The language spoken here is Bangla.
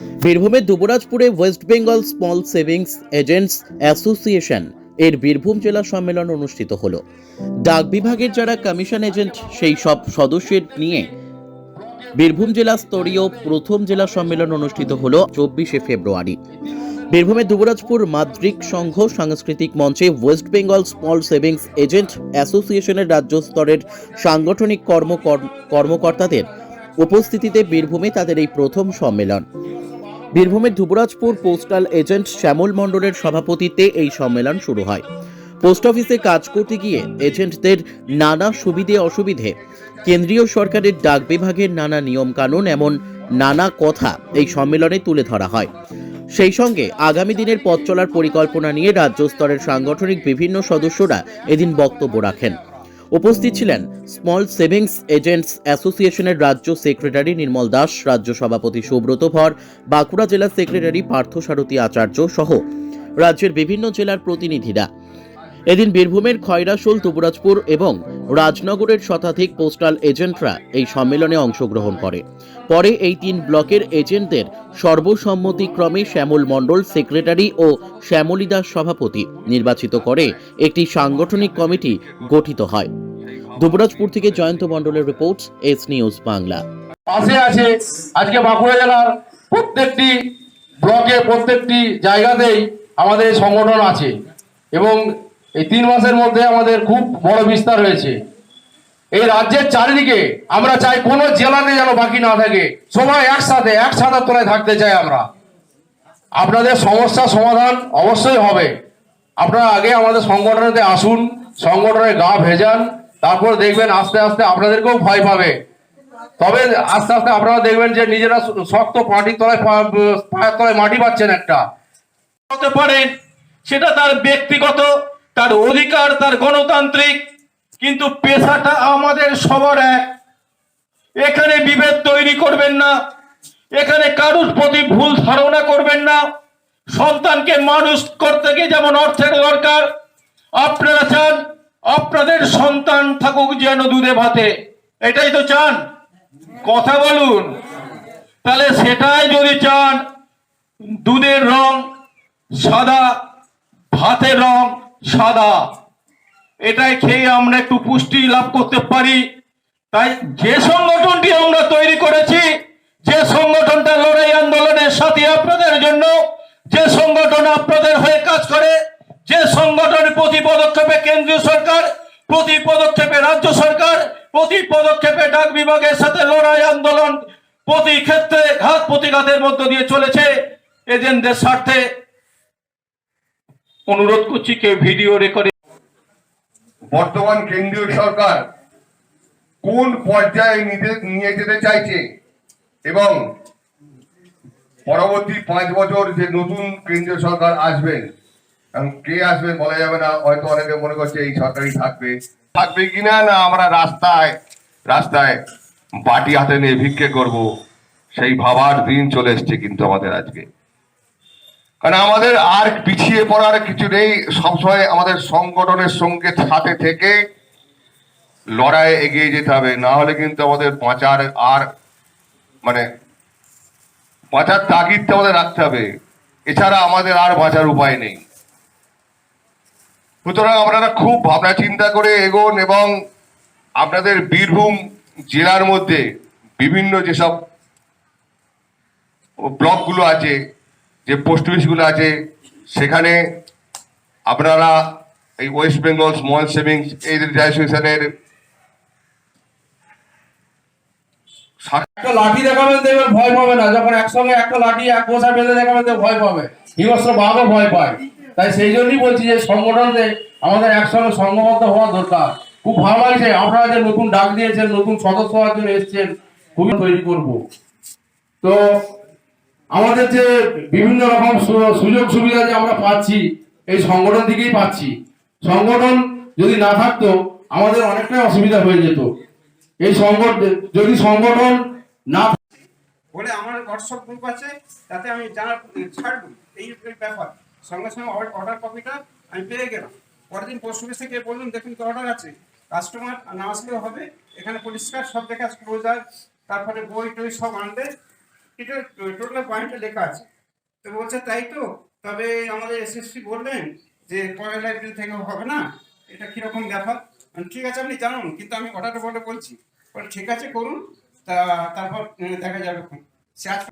বীরভূমের দুবরাজপুরে West Bengal small savings agents association এর বীরভূম জেলা সম্মেলন অনুষ্ঠিত হলো। ডাক বিভাগের যারা কমিশন এজেন্ট, সেই সব সদস্যের নিয়ে বীরভূম জেলা স্তরীয় প্রথম জেলা সম্মেলন অনুষ্ঠিত হলো চব্বিশে ফেব্রুয়ারি। বীরভূমের দুবরাজপুর মাদ্রিক সংঘ সাংস্কৃতিক মঞ্চে West Bengal small savings agent অ্যাসোসিয়েশনের রাজ্য স্তরের সাংগঠনিক কর্ম কর্মকর্তাদের উপস্থিতিতে বীরভূমে তাদের এই প্রথম সম্মেলন। বীরভূমের ধুবরাজপুর পোস্টাল এজেন্ট শ্যামল মণ্ডলের সভাপতিত্বে এই সম্মেলন শুরু হয়। পোস্ট অফিসে কাজ করতে গিয়ে এজেন্টদের নানা সুবিধে অসুবিধে কেন্দ্রীয় সরকারের ডাক বিভাগের নানা নিয়মকানুন এমন নানা কথা এই সম্মেলনে তুলে ধরা হয়। সেই সঙ্গে আগামী দিনের পথ চলার পরিকল্পনা নিয়ে রাজ্য স্তরের সাংগঠনিক বিভিন্ন সদস্যরা এদিন বক্তব্য রাখেন। উপস্থিত ছিলেন স্মল সেভিংস এজেন্টস অ্যাসোসিয়েশনের রাজ্য সেক্রেটারি নির্মল দাস, রাজ্য সভাপতি সুব্রত ভর, বাঁকুড়া জেলা সেক্রেটারি পার্থসারথী আচার্য সহ রাজ্যের বিভিন্ন জেলার প্রতিনিধিরা। এদিন বীরভূমের খয়রাশোল দুবরাজপুর এবং রাজনগরের শতাধিক পোস্টাল এজেন্টরা এই সম্মেলনে অংশগ্রহণ করে। পরে এই তিন ব্লকের এজেন্টদের সর্বসম্মতিক্রমে শ্যামল মণ্ডল, সেক্রেটারি ও শ্যামলী দাস সভাপতি নির্বাচিত করে একটি সাংগঠনিক কমিটি গঠিত হয়। দুবরাজপুর থেকে জয়ন্ত মণ্ডলের রিপোর্ট, এস নিউজ বাংলা। পাশে আছে আজকে বাঁকুড়া জেলার প্রত্যেকটি ব্লকে, প্রত্যেকটি জায়গাতেই আমাদের সংগঠন আছে এবং এই তিন মাসের মধ্যে আমাদের খুব বড় বিস্তার হয়েছে। এই রাজ্যের চারিদিকে আমরা চাই কোনো জেলাতে যেন বাকি না থাকে। সবাই একসাথে এক ছাতার তলায় থাকতে চাই আমরা। আপনাদের সমস্যা সমাধান অবশ্যই হবে। আপনারা আগে আমাদের সংগঠনেতে আসুন সংগঠনে গা ভেজান, তারপর দেখবেন আস্তে আস্তে আপনাদেরকেও ভয় পাবে। তবে আস্তে আস্তে আপনারা দেখবেন যে নিজেরা শক্ত মাটির তলায় পায়ের তলায় মাটি পাচ্ছেন একটা। হতে পারেন সেটা তার ব্যক্তিগত তার অধিকার, তার গণতান্ত্রিক, কিন্তু পেশাটা আমাদের সবার এক। এখানে বিভেদ তৈরি করবেন না, এখানে কারুর প্রতি ভুল ধারণা করবেন না। সন্তানকে মানুষ করতে গিয়ে যেমন অর্থের দরকার, আপনারা চান আপনাদের সন্তান থাকুক যেন দুধে ভাতে। এটাই তো চান? কথা বলুন। তাহলে সেটাই যদি চান, দুধের রং সাদা, ভাতের রং সাদা। এটাই খেয়ে আমরা একটু পুষ্টি লাভ করতে পারি। তাই যে সংগঠনটি আমরা তৈরি করেছি, যে সংগঠনটা লড়াই আন্দোলনের সাথে আপনাদের জন্য, যে সংগঠন আপনাদের হয়ে কাজ করে, যে সংগঠনের প্রতি পদক্ষেপে কেন্দ্রীয় সরকার, প্রতি পদক্ষেপে রাজ্য সরকার, প্রতি পদক্ষেপে ডাক বিভাগের সাথে লড়াই আন্দোলন প্রতি ক্ষেত্রে ঘাত প্রতিঘাতের মধ্য দিয়ে চলেছে। এজেন্টদের স্বার্থে অনুরোধ করছি কেউ ভিডিও রেকর্ডে বর্তমান কেন্দ্রীয় সরকার কোন পর্যায়ে নিয়ে যেতে চাইছে এবং পরবর্তী পাঁচ বছর যে নতুন কেন্দ্রীয় সরকার আসবেন কে আসবেন বলা যাবে না, হয়তো অনেকে মনে করছে এই সরকারই থাকবে। থাকবে কিনা না আমরা রাস্তায় রাস্তায় বাটি হাতে নিয়ে ভিক্ষে করব, সেই ভাবার দিন চলে এসছে কিন্তু আমাদের আজকে। কারণ আমাদের আর পিছিয়ে পড়ার কিছু নেই, সবসময় আমাদের সংগঠনের সঙ্গে সাথে থেকে লড়াইয়ে এগিয়ে যেতে হবে। না হলে কিন্তু আমাদের বাঁচার আর মানে বাঁচার তাগিদটা আমাদের রাখতে হবে। এছাড়া আমাদের আর বাঁচার উপায় নেই। সুতরাং আপনারা খুব ভাবনা চিন্তা করে এগোন এবং আপনাদের বীরভূম জেলার মধ্যে বিভিন্ন যেসব ব্লকগুলো আছে যে পোস্ট অফিসগুলো আছে, সেখানে আপনারা এই ওয়েস্ট বেঙ্গল স্মল সেভিংস এই অ্যাসোসিয়েশনের একটা লাঠি দেখাবেন দেখবেন ভয় পাবে না। যখন একসঙ্গে একটা লাঠি, এক বসা বেঁধে দেখাবেন ভয় পাবে। হিংস্র বাঘও ভয় পায়। তাই সেই জন্যই বলছি যে সংগঠনতে আমাদের একসঙ্গে সংঘবদ্ধ হওয়া দরকার। খুব ভালো লাগছে। আপনারা যে নতুন ডাক দিয়েছেন, নতুন সদস্য হওয়ার জন্য এসছেন, খুবই তৈরি করব। তো আমাদের যে বিভিন্ন রকম সুযোগ সুবিধা যে আমরা পাচ্ছি, এই সংগঠন থেকেই পাচ্ছি। সংগঠন যদি না থাকতো, আমাদের অনেকটাই অসুবিধা হয়ে যেত। এই সংগঠন যদি সংগঠন না বলে আমার হোয়াটসঅ্যাপ গ্রুপ আছে, তাতে আমি জানার ছাড়বো, এই ব্যাপার। সঙ্গে সঙ্গে অর্ডার কপিটা আমি পেয়ে গেলাম। পরের দিন পোস্ট অফিসে গিয়ে বললাম, দেখুন তো অর্ডার আছে। কাস্টমার না আসলেও হবে। এখানে পরিষ্কার সব দেখা ক্লোজার তারপরে বই টই সব আনবে এটা টোটাল পয়েন্টে লেখা আছে। তো বলছে, তাই তো? তবে আমাদের এসএসসি বললেন যে পরের লাইব্রেরি থেকে হবে না? এটা কীরকম ব্যাপার? ঠিক আছে, আপনি জানুন, কিন্তু আমি অর্ডারটা বলে বলছি। বলে, ঠিক আছে, করুন। তা, তারপর দেখা যাবে সে আজ